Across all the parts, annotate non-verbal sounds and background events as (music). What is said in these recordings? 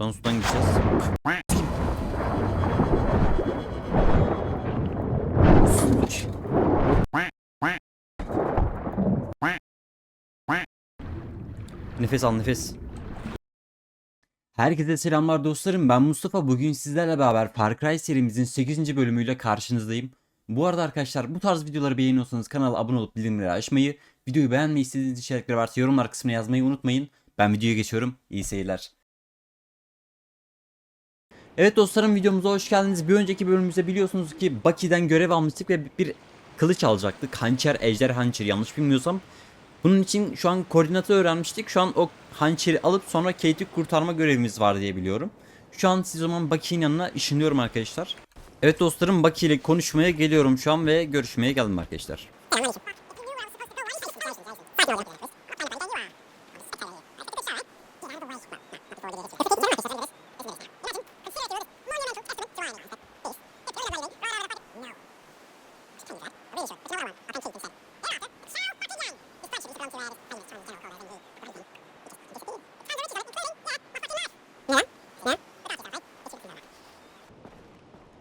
Şu an sudan gideceğiz. Nefes al nefes. Herkese selamlar dostlarım. Ben Mustafa. Bugün sizlerle beraber Far Cry serimizin 8. bölümüyle karşınızdayım. Bu arada arkadaşlar bu tarz videoları beğeniyorsanız kanala abone olup bildirimleri açmayı, videoyu beğenmeyi istediğiniz içerikler varsa yorumlar kısmına yazmayı unutmayın. Ben videoya geçiyorum. İyi seyirler. Evet dostlarım videomuza hoş geldiniz. Bir önceki bölümümüzde biliyorsunuz ki Baki'den görev almıştık ve bir kılıç alacaktık. Hançer, ejder hançer yanlış bilmiyorsam. Bunun için şu an koordinatı öğrenmiştik. Şu an o hançeri alıp sonra Kate'i kurtarma görevimiz var diye biliyorum. Şu an siz o zaman Bucky'nin yanına ışınlıyorum arkadaşlar. Evet dostlarım Bucky ile konuşmaya geliyorum şu an ve görüşmeye geldim arkadaşlar.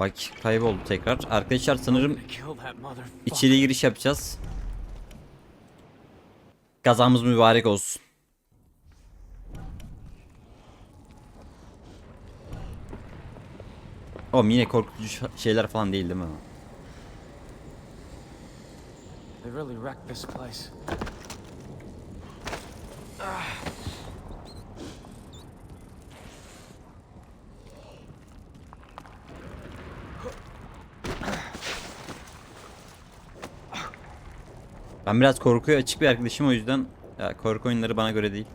Bak kayboldu tekrar. Arkadaşlar sanırım içeri giriş yapacağız. Kazamız mübarek olsun. Oğlum yine korkutucu şeyler falan değil değil mi? They really wrecked this place. Ben biraz korkuya açık bir arkadaşım o yüzden ya korku oyunları bana göre değil.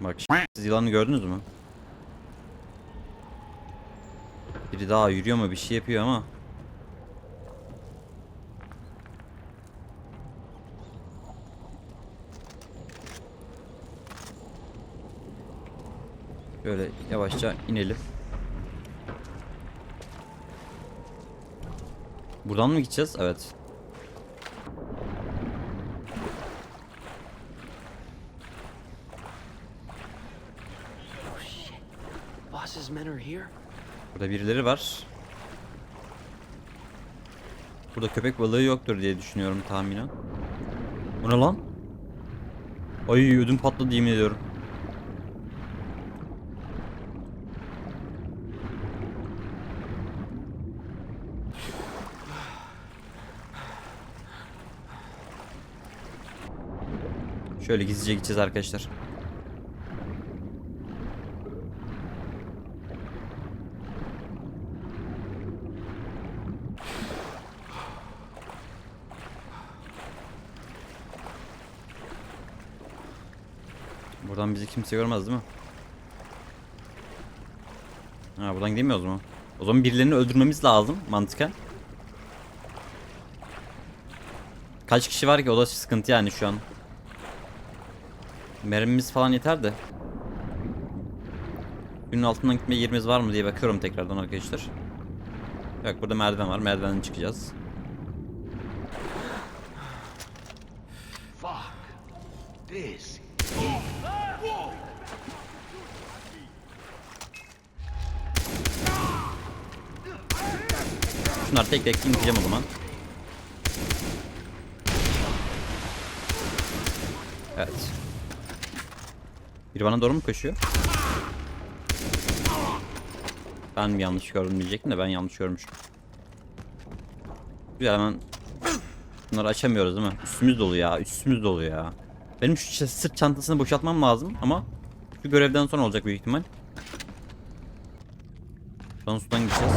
Bak siz yılanı gördünüz mü? Biri daha yürüyor mu bir şey yapıyor ama. Böyle yavaşça inelim. Buradan mı gideceğiz? Evet. Boss's men are here? Burada birileri var. Burada köpek balığı yoktur diye düşünüyorum tahminen. Bu ne lan? Ay ödüm patladı yemin ediyorum. Şöyle gizlice gideceğiz arkadaşlar. Buradan bizi kimse görmez değil mi? Ha buradan gidemiyoruz mu? O zaman birilerini öldürmemiz lazım mantıken. Kaç kişi var ki o da sıkıntı yani şu an. Mermimiz falan yeter de. Günün altından gitme yerimiz var mı diye bakıyorum tekrardan arkadaşlar. Yok burada merdiven var. Merdivenden çıkacağız. Fuck. This. Şunları tek tek indireceğim o zaman. Evet. Biri bana doğru mu koşuyor? Ben mi yanlış gördüm diyecektim de ben yanlış görmüşüm. Güzel hemen Bunları açamıyoruz değil mi? Üstümüz dolu ya. Üstümüz dolu ya. Benim şu sırt çantasını boşaltmam lazım ama şu görevden sonra olacak büyük ihtimal. Sudan gideceğiz.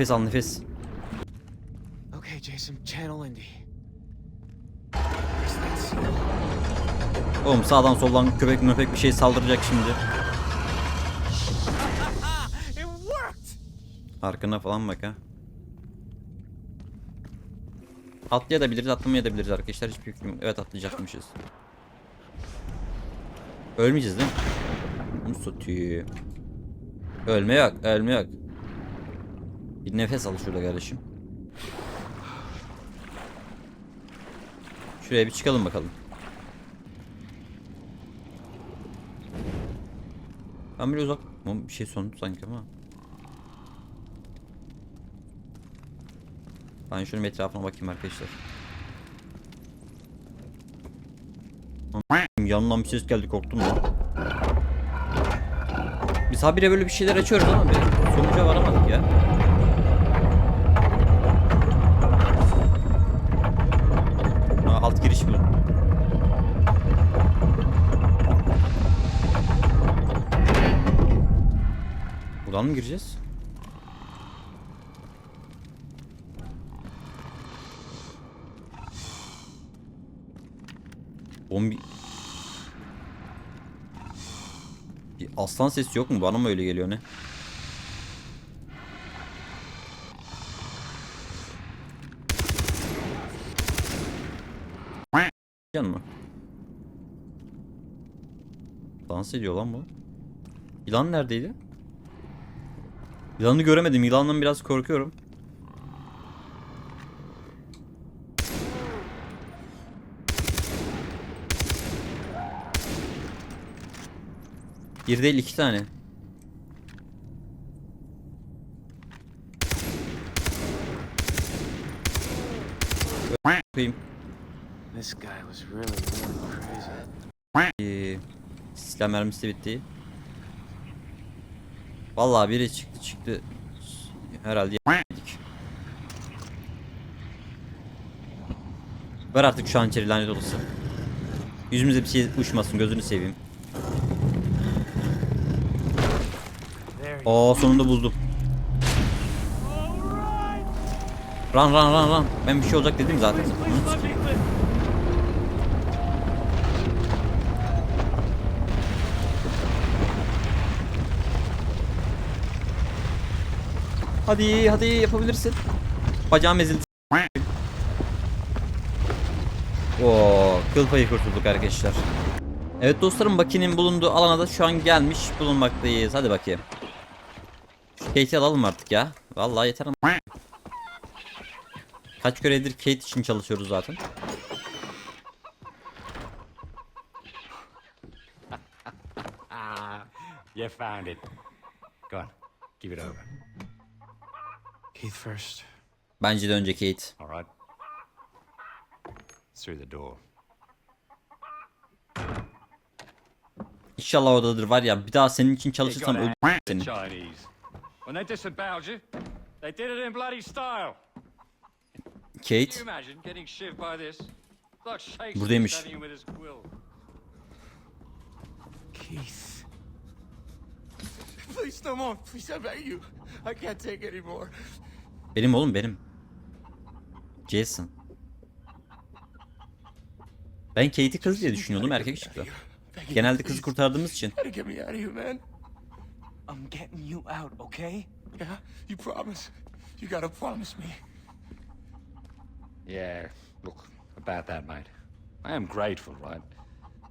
Nefes al nefes. Okay, Jason, channel Indy. Oğlum sağdan soldan köpek möpek bir şey saldıracak şimdi. (laughs) It worked! Arkana falan bak ha. Atlayabiliriz, atlamayabiliriz arkadaşlar. Hiçbir fikrim. Evet atlayacakmışız. Ölmeyeceğiz değil mi? Satayım. Ölme yok, ölme yok. Bir nefes al şurada kardeşim. Şuraya bir çıkalım bakalım. Ben bir uzak Ama bir şey sondu sanki ama. Ben şunun etrafına bakayım arkadaşlar. Yanından bir ses geldi korktum ya. Biz habire böyle bir şeyler açıyoruz ama sonuca varamadık ya. Giriş bu. Buradan mı gireceğiz? Bombi... Bir aslan sesi yok mu? Bana mı öyle geliyor ne? Can mı? Ediyor lan bu. Yılan neredeydi? Yılanı göremedim. Yılandan biraz korkuyorum. Bir değil iki tane. Koyayım. This guy was really crazy. Silah mermisi bitti. Vallahi biri çıktı çıktı. Herhalde yedik. Ver artık şu hançeri lanet olası. Yüzümüze bir şey uçmasın gözünü seveyim. Aa sonunda buldum. Run run run run. Ben bir şey olacak dedim zaten. Hadi hadi yapabilirsin. Bacağım ezildi. Oo, kıl payı kurtulduk arkadaşlar. Evet dostlarım Baki'nin bulunduğu alana da şu an gelmiş bulunmaktayız. Hadi bakayım. Şu Kate'i alalım artık ya. Vallahi yeter ama. Kaç görevdir Kate için çalışıyoruz zaten. (laughs) You found it. Go on, give it over. Keith first. Bence de önce Kate. All right. Through the door. İnşallah odadır var ya bir daha senin için çalışırsam öldürürüm seni. Chinese. When they disemboweled you, they did it in bloody style. Can Kate. you imagine getting shivved by this? It's like Shakespeare Buradaymış. stabbing you with his quill. Keith. Please, no more. Please, I beg you. I can't take any more. Benim oğlum benim. Jason. Ben Kate'i kız diye düşünüyordum erkek çıktı. Genelde kızı kurtardığımız için. I'm getting you out, okay? Yeah, you promise. You gotta promise me. Yeah, look, about that, mate. I am grateful, right?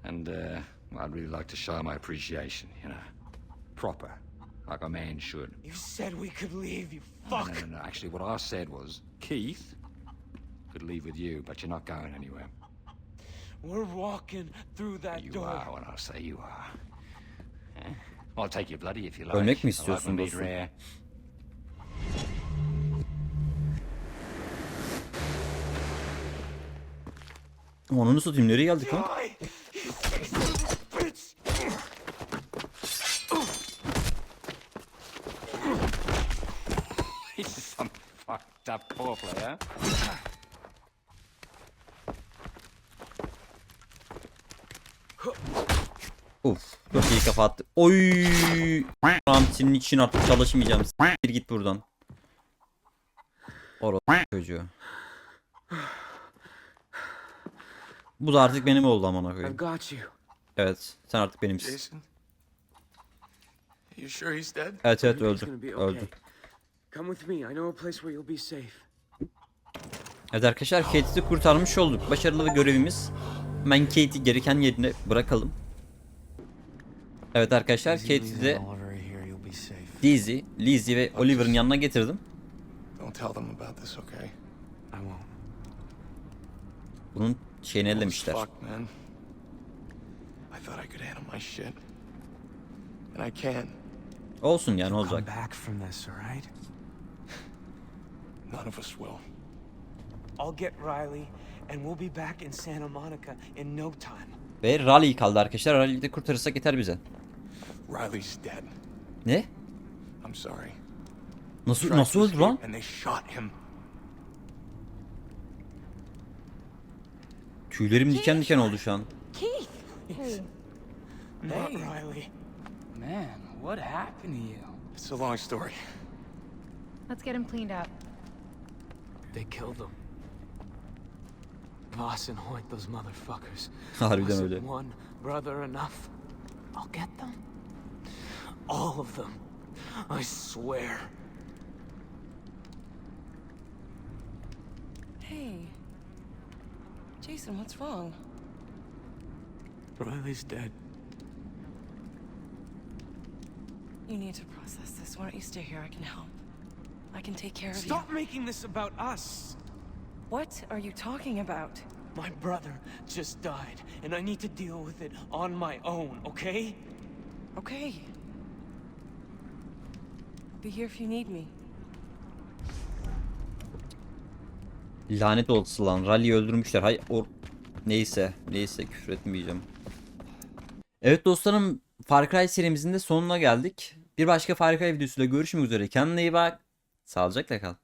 And, uh, I'd really like to show my appreciation, you know. Proper, like a man should. You said we could leave, you fuck. No, no, no. Actually, what I said was Keith could leave with you, but you're not going anywhere. We're walking through that You door. are when I say you are. Eh? I'll take you bloody if you like. Ölmek mi istiyorsun dostum? Onu satayım nereye geldik lan? Up poor player. Uf çok iyi kafa attı. Oy. İçin artık çalışmayacağım. Bir git buradan. Orada çocuğu. Bu da artık benim oldu amına koyayım. Evet sen artık benimsin. Jason? You sure he's dead? Evet öldü. Öldü. Come with me. I know a place where you'll be safe. Evet arkadaşlar Kate'i kurtarmış olduk. Başarılı bir görevimiz. Hemen Kate'i gereken yerine bırakalım. Evet arkadaşlar Katie'yi de. Lizzie, Lizzie ve Oliver'ın yanına getirdim. Don't tell them about this, okay? I won't. Bunun şeyini ellemişler. Fuck, man. I None of us will. I'll get Riley, and we'll be back in Santa Monica in no time. Ve Raleigh kaldı arkadaşlar. Raleigh'i de kurtarırsak yeter bize. Riley's dead. Ne? I'm sorry. Nasıl nasıl öldü lan? And they shot him. Tüylerim diken diken oldu şu an. Keith! Not Hey. Riley. Man, what happened to you? It's a long story. Let's get him cleaned up. They killed them. Voss and Hoyt, those motherfuckers. (laughs) Harbiden Wasn't öyle. one brother enough? I'll get them. All of them. I swear. Hey. Jason, what's wrong? Riley's dead. You need to process this. Why don't you stay here? I can help. I can take care of Stop you. making this about us. What are you talking about? My brother just died, and I need to deal with it on my own, okay? Okay. Be here if you need me. Lanet olsun lan. Raleigh'i öldürmüşler. Hay or neyse, neyse küfür etmeyeceğim. Evet dostlarım, Far Cry serimizin de sonuna geldik. Bir başka Far Cry videosuyla görüşmek üzere. Kendine iyi bak. Sağlıcakla kal.